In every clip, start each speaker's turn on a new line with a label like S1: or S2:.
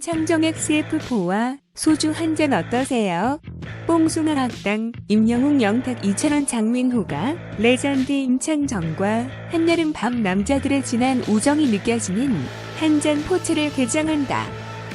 S1: 임창정 XF4와 소주 한 잔 어떠세요? 뽕숭아 학당 임영웅 영탁 이찬원 장민호가 레전드 임창정과 한여름 밤 남자들의 진한 우정이 느껴지는 한 잔 포차를 개장한다.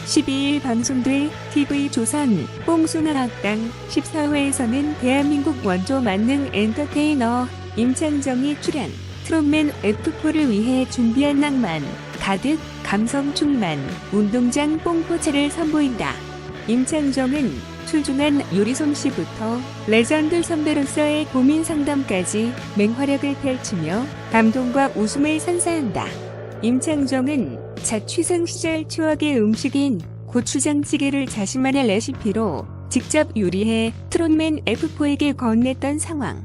S1: 12일 방송될 TV조선 뽕숭아 학당 14회에서는 대한민국 원조 만능 엔터테이너 임창정이 출연 트롯맨 F4를 위해 준비한 낭만 가득 감성 충만 운동장 뽕포차를 선보인다. 임창정은 출중한 요리 솜씨부터 레전드 선배로서의 고민 상담까지 맹활약을 펼치며 감동과 웃음을 선사한다. 임창정은 자취생 시절 추억의 음식인 고추장찌개를 자신만의 레시피로 직접 요리해 트롯맨 F4에게 건넸던 상황.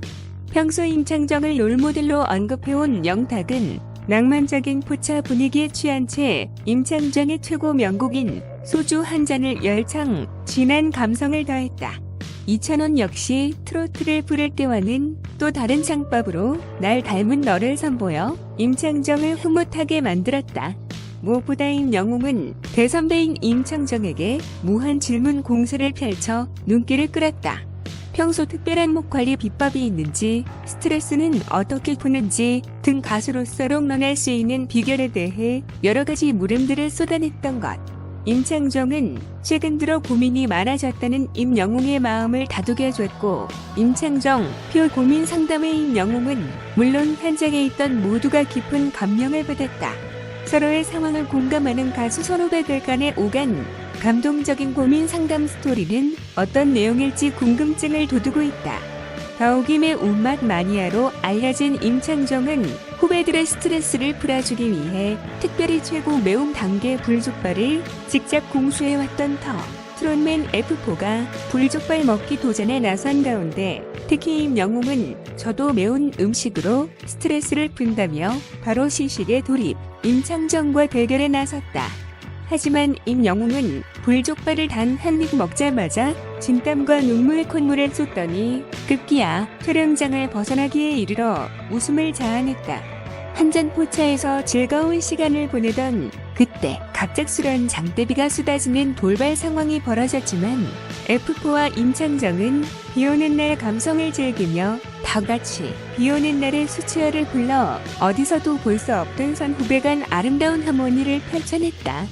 S1: 평소 임창정을 롤모델로 언급해온 영탁은 낭만적인 포차 분위기에 취한 채 임창정의 최고 명곡인 소주 한 잔을 열창 진한 감성을 더했다. 이찬원 역시 트로트를 부를 때와는 또 다른 창법으로 날 닮은 너를 선보여 임창정을 흐뭇하게 만들었다. 무엇보다 임영웅은 대선배인 임창정에게 무한 질문 공세를 펼쳐 눈길을 끌었다. 평소 특별한 목 관리 비법이 있는지, 스트레스는 어떻게 푸는지 등 가수로서 롱런할 수 있는 비결에 대해 여러 가지 물음들을 쏟아냈던 것. 임창정은 최근 들어 고민이 많아졌다는 임영웅의 마음을 다독여줬고, 임창정, 표 고민 상담의 임영웅은 물론 현장에 있던 모두가 깊은 감명을 받았다. 서로의 상황을 공감하는 가수 선후배들 간의 오간 감동적인 고민 상담 스토리는 어떤 내용일지 궁금증을 돋우고 있다. 가오김의 운맛 마니아로 알려진 임창정은 후배들의 스트레스를 풀어주기 위해 특별히 최고 매운 단계 불족발을 직접 공수해왔던 터. 트롯맨 F4가 불족발 먹기 도전에 나선 가운데 특히 임영웅은 저도 매운 음식으로 스트레스를 푼다며 바로 시식에 돌입, 임창정과 대결에 나섰다. 하지만 임영웅은 불족발을 단 한 입 먹자마자 진땀과 눈물 콧물에 쏟더니 급기야 촬영장을 벗어나기에 이르러 웃음을 자아냈다. 한잔 포차에서 즐거운 시간을 보내던 그때 갑작스런 장대비가 쏟아지는 돌발 상황이 벌어졌지만 F4와 임창정은 비오는 날 감성을 즐기며 다 같이 비오는 날의 수치어를 불러 어디서도 볼 수 없던 선후배 간 아름다운 하모니를 펼쳐냈다.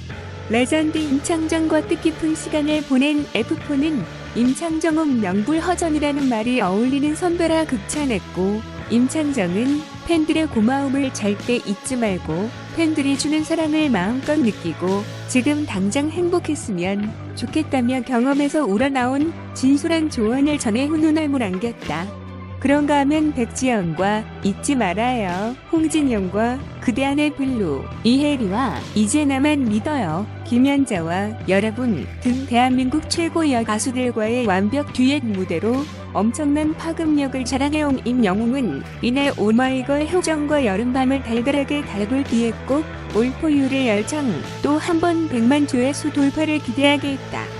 S1: 레전드 임창정과 뜻깊은 시간을 보낸 F4는 임창정은 명불허전이라는 말이 어울리는 선배라 극찬했고 임창정은 팬들의 고마움을 절대 잊지 말고 팬들이 주는 사랑을 마음껏 느끼고 지금 당장 행복했으면 좋겠다며 경험에서 우러나온 진솔한 조언을 전해 훈훈함을 안겼다. 그런가 하면 백지영과 잊지 말아요. 홍진영과 그대 안의 블루, 이혜리와 이제 나만 믿어요. 김연자와 여러분 등 대한민국 최고 여 가수들과의 완벽 듀엣 무대로 엄청난 파급력을 자랑해온 임영웅은 이날 오마이걸 효정과 여름밤을 달달하게 달굴 뒤에 꼭 올포유를 열창 또 한 번 100만 조회수 돌파를 기대하게 했다.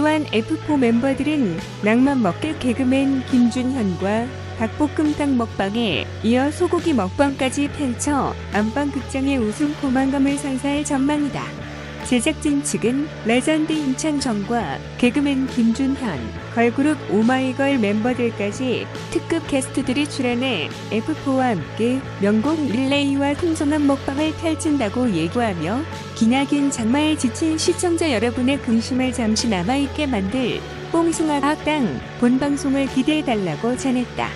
S1: 또한 F4 멤버들은 낭만 먹게 개그맨 김준현과 닭볶음탕 먹방에 이어 소고기 먹방까지 펼쳐 안방 극장의 웃음 포만감을 선사할 전망이다. 제작진 측은 레전드 임창정과 개그맨 김준현, 걸그룹 오마이걸 멤버들까지 특급 게스트들이 출연해 F4와 함께 명곡 릴레이와 풍성한 먹방을 펼친다고 예고하며 기나긴 장마에 지친 시청자 여러분의 근심을 잠시 남아있게 만들 뽕숭아 학당 본방송을 기대해달라고 전했다.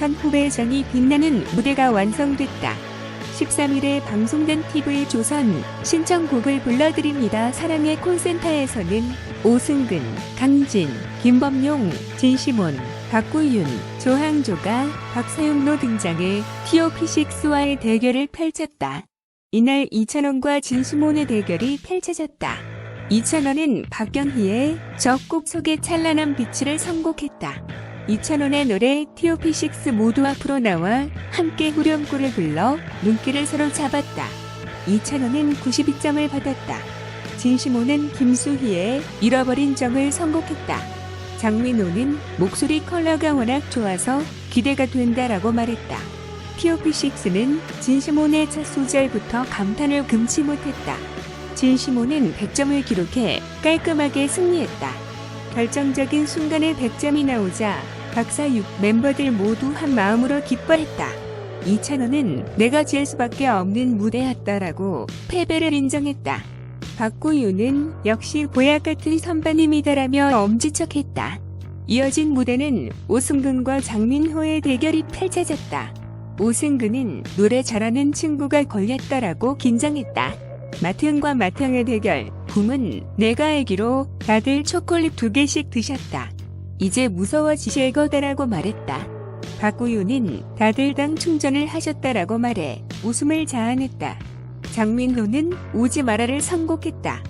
S1: 선후배전이 빛나는 무대가 완성됐다. 13일에 방송된 TV 조선 신청곡을 불러드립니다. 사랑의 콘센터에서는 오승근, 강진, 김범용, 진시몬, 박구윤, 조항조가 박사용로 등장해 TOP6와의 대결을 펼쳤다. 이날 이찬원과 진시몬의 대결이 펼쳐졌다. 이찬원은 박경희의 적곡 속의 찬란한 빛을 선곡했다. 이찬원의 노래 TOP6 모두 앞으로 나와 함께 후렴구를 불러 눈길을 서로 잡았다. 이찬원은 92점을 받았다. 진시모는 김수희의 잃어버린 정을 선곡했다. 장민호는 목소리 컬러가 워낙 좋아서 기대가 된다라고 말했다. TOP6는 진시몬의 첫 소절부터 감탄을 금치 못했다. 진시모는 100점을 기록해 깔끔하게 승리했다. 결정적인 순간에 100점이 나오자 박사육 멤버들 모두 한 마음으로 기뻐했다. 이찬원은 내가 질 수밖에 없는 무대였다라고 패배를 인정했다. 박구유는 역시 보약 같은 선배님이다라며 엄지척했다. 이어진 무대는 오승근과 장민호의 대결이 펼쳐졌다. 오승근은 노래 잘하는 친구가 걸렸다라고 긴장했다. 마태형과 마태형의 대결, 붐은 내가 알기로 다들 초콜릿 두 개씩 드셨다. 이제 무서워지실 거다라고 말했다. 박구유는 다들 당 충전을 하셨다라고 말해 웃음을 자아냈다. 장민호는 오지 마라를 선곡했다.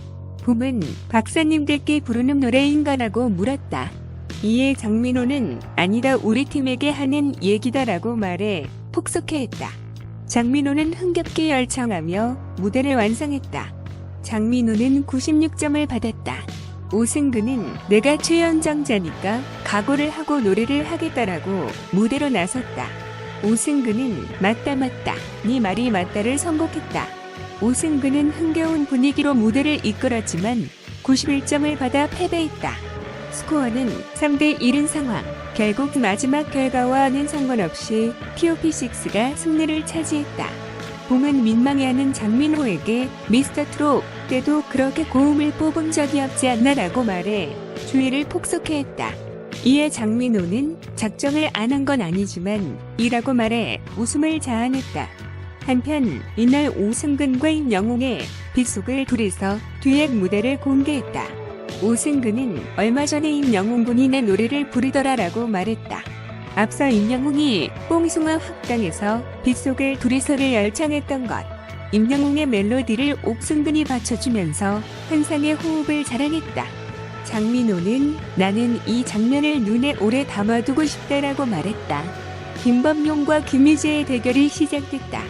S1: 붐은 박사님들께 부르는 노래인가라고 물었다. 이에 장민호는 아니다 우리 팀에게 하는 얘기다라고 말해 폭소케했다. 장민호는 흥겹게 열창하며 무대를 완성했다. 장민호는 96점을 받았다. 오승근은 내가 최연장자니까 각오를 하고 노래를 하겠다라고 무대로 나섰다. 오승근은 맞다 맞다 네 말이 맞다를 선곡했다. 오승근은 흥겨운 분위기로 무대를 이끌었지만 91점을 받아 패배했다. 스코어는 3대 1인 상황. 결국 마지막 결과와는 상관없이 TOP6가 승리를 차지했다. 봄은 민망해하는 장민호에게 미스터 트롯 때도 그렇게 고음을 뽑은 적이 없지 않나라고 말해 주의를 폭소케했다. 이에 장민호는 작정을 안 한 건 아니지만 이라고 말해 웃음을 자아냈다. 한편 이날 오승근과 임영웅의 빗속을 둘이서 듀엣 무대를 공개했다. 오승근은 얼마 전에 임영웅 군이 내 노래를 부르더라라고 말했다. 앞서 임영웅이 뽕숭아 학당에서 빗속을 둘이서를 열창했던 것. 임영웅의 멜로디를 옥승근이 받쳐주면서 환상의 호흡을 자랑했다. 장민호는 나는 이 장면을 눈에 오래 담아두고 싶다라고 말했다. 김범용과 김희재의 대결이 시작됐다.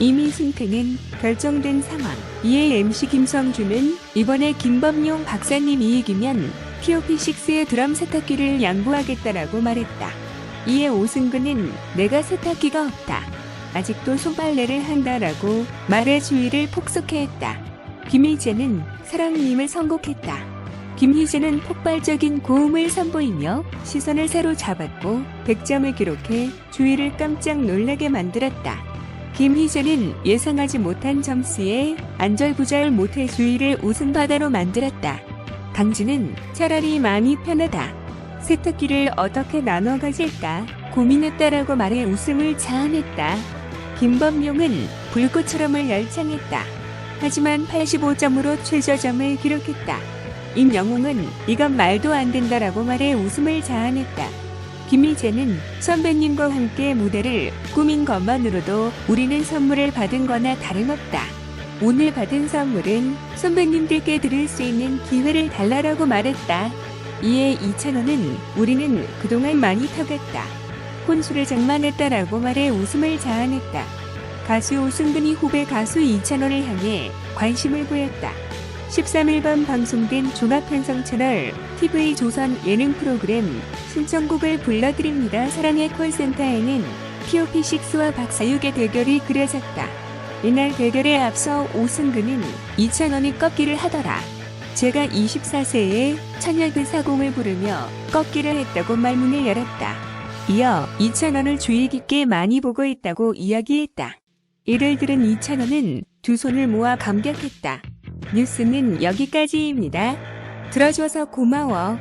S1: 이미 승패는 결정된 상황. 이에 MC 김성주는 이번에 김범용 박사님이 이기면 TOP6의 드럼 세탁기를 양보하겠다라고 말했다. 이에 오승근은 내가 세탁기가 없다. 아직도 손빨래를 한다라고 말의 주의를 폭소케했다. 김희재는 사랑님을 선곡했다. 김희재는 폭발적인 고음을 선보이며 시선을 사로잡았고 100점을 기록해 주위를 깜짝 놀라게 만들었다. 김희재는 예상하지 못한 점수에 안절부절 못해 주위를 웃음바다로 만들었다. 강진은 차라리 마음이 편하다. 세탁기를 어떻게 나눠 가질까 고민했다라고 말해 웃음을 자아냈다. 김범용은 불꽃처럼을 열창했다. 하지만 85점으로 최저점을 기록했다. 임영웅은 이건 말도 안 된다라고 말해 웃음을 자아냈다. 김희재는 선배님과 함께 무대를 꾸민 것만으로도 우리는 선물을 받은 거나 다름없다. 오늘 받은 선물은 선배님들께 드릴 수 있는 기회를 달라라고 말했다. 이에 이찬호는 우리는 그동안 많이 타갔다. 혼수를 장만했다라고 말해 웃음을 자아냈다. 가수 오승근이 후배 가수 이찬호를 향해 관심을 보였다. 13일 밤 방송된 종합편성 채널 TV 조선 예능 프로그램 신청곡을 불러드립니다. 사랑의 콜센터에는 TOP6와 박사육의 대결이 그려졌다. 이날 대결에 앞서 오승근은 이찬원이 꺾기를 하더라. 제가 24세에 천열근 사공을 부르며 꺾기를 했다고 말문을 열었다. 이어 이찬원을 주의 깊게 많이 보고 있다고 이야기했다. 이를 들은 이찬원은 두 손을 모아 감격했다. 뉴스는 여기까지입니다. 들어줘서 고마워.